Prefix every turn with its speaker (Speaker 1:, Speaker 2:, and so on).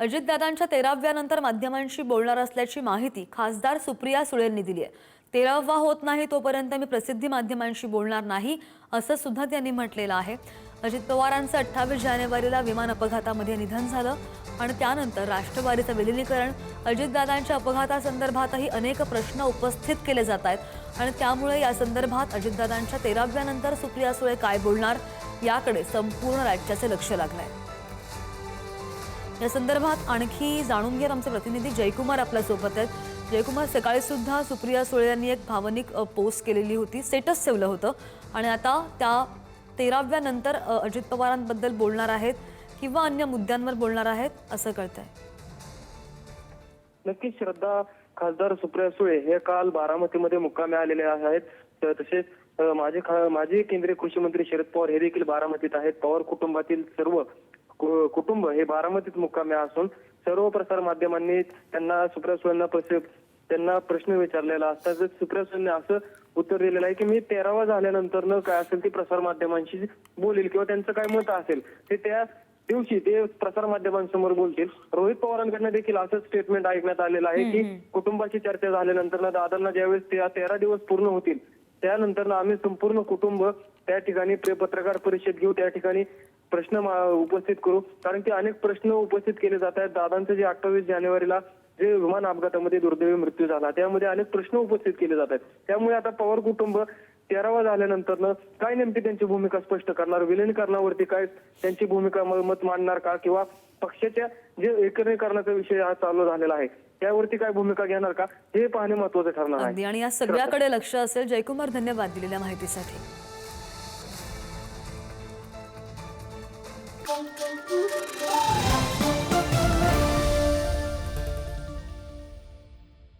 Speaker 1: अजितदादांच्या तेराव्यानंतर माध्यमांशी बोलणार असल्याची माहिती खासदार सुप्रिया सुळेंनी दिली आहे. तेरावा होत नाही तोपर्यंत मी प्रसिद्धी माध्यमांशी बोलणार नाही असं सुद्धा त्यांनी म्हटलेलं आहे. अजित पवारांचं अठ्ठावीस जानेवारीला विमान अपघातामध्ये निधन झालं आणि त्यानंतर राष्ट्रवादीचं विलिनीकरण अजितदादांच्या अपघातासंदर्भातही अनेक प्रश्न उपस्थित केले जात आहेत आणि त्यामुळे या संदर्भात अजितदादांच्या तेराव्यानंतर सुप्रिया सुळे काय बोलणार याकडे संपूर्ण राज्याचे लक्ष लागलं आहे या संदर्भात आणखी जाणून घेत आमचे प्रतिनिधी जयकुमार आपल्यासोबत आहेत. जयकुमार सकाळी सुद्धा सुप्रिया सुळे यांनी एक भावनिक पोस्ट केलेली होती. स्टेटस ठेवलं होतं. आणि आता त्या तेराव्या नंतर अजित पवारांबद्दल बोलणार आहेत किंवा अन्य मुद्द्यांवर बोलणार आहेत असं कळतंय.
Speaker 2: नक्कीच श्रद्धा खासदार सुप्रिया सुळे हे काल बारामतीमध्ये मुक्कामी आलेले आहेत. तर तसेच माझे माजी माजी केंद्रीय कृषी मंत्री शरद पवार हे देखील बारामतीत आहेत. पवार कुटुंबातील सर्व कुटुंब हे बारामतीत मुक्कामी असून सर्व प्रसार माध्यमांनी त्यांना सुप्रिया सुळेंना प्रश्न त्यांना प्रश्न विचारलेला असता. तर सुप्रिया सुळेंनी असं उत्तर दिलेलं आहे की मी तेरावा झाल्यानंतर न काय असेल ते प्रसार माध्यमांशी बोलेल किंवा त्यांचं काय मत असेल ते त्या दिवशी ते प्रसार माध्यमांसमोर बोलतील. रोहित पवारांकडनं देखील असं स्टेटमेंट ऐकण्यात आलेलं आहे की कुटुंबाची चर्चा झाल्यानंतर दादांना ज्यावेळेस ते तेरा दिवस पूर्ण होतील त्यानंतर आम्ही संपूर्ण कुटुंब त्या ठिकाणी पत्रकार परिषद घेऊ त्या ठिकाणी प्रश्न उपस्थित करू. कारण की अनेक प्रश्न उपस्थित केले जात आहेत. दादांचं जे अठ्ठावीस जानेवारीला जे विमान अपघातामध्ये दुर्दैवी मृत्यू झाला त्यामध्ये अनेक प्रश्न उपस्थित केले जात आहेत. त्यामुळे आता पवार कुटुंब तेरावा झाल्यानंतर काय नेमकी त्यांची भूमिका स्पष्ट करणार? विलिनीकरणावरती काय त्यांची भूमिका मत मांडणार का? किंवा पक्षाच्या जे एकत्रीकरणाचा विषय हा चालू झालेला आहे त्यावरती काय भूमिका घेणार का? हे पाहणे महत्वाचं ठरणार आहे.
Speaker 1: आणि या सगळ्याकडे लक्ष असेल. जयकुमार धन्यवाद दिलेल्या माहितीसाठी. Boom, boom, boom.